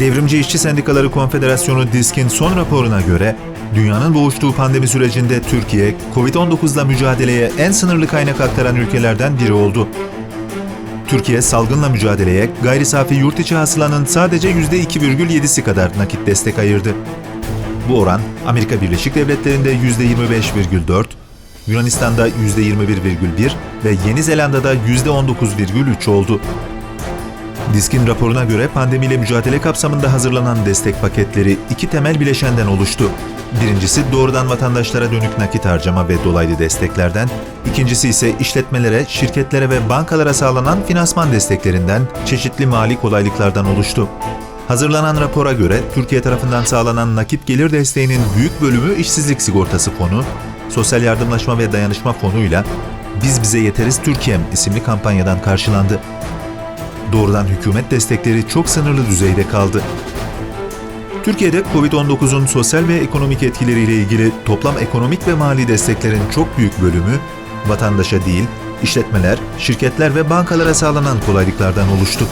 Devrimci İşçi Sendikaları Konfederasyonu DİSK'in son raporuna göre, dünyanın boğuştuğu pandemi sürecinde Türkiye, Covid-19'la mücadeleye en sınırlı kaynak aktaran ülkelerden biri oldu. Türkiye salgınla mücadeleye gayri safi yurt içi hasılanın sadece %2,7'si kadar nakit destek ayırdı. Bu oran Amerika Birleşik Devletleri'nde %25,4, Yunanistan'da %21,1 ve Yeni Zelanda'da %19,3 oldu. Diskin raporuna göre pandemiyle mücadele kapsamında hazırlanan destek paketleri iki temel bileşenden oluştu. Birincisi doğrudan vatandaşlara dönük nakit harcama ve dolaylı desteklerden, ikincisi ise işletmelere, şirketlere ve bankalara sağlanan finansman desteklerinden, çeşitli mali kolaylıklardan oluştu. Hazırlanan rapora göre Türkiye tarafından sağlanan nakit gelir desteğinin büyük bölümü işsizlik sigortası fonu, sosyal yardımlaşma ve dayanışma fonuyla Biz Bize Yeteriz Türkiye'm isimli kampanyadan karşılandı. Doğrudan hükümet destekleri çok sınırlı düzeyde kaldı. Türkiye'de Covid-19'un sosyal ve ekonomik etkileriyle ilgili toplam ekonomik ve mali desteklerin çok büyük bölümü vatandaşa değil, işletmeler, şirketler ve bankalara sağlanan kolaylıklardan oluştu.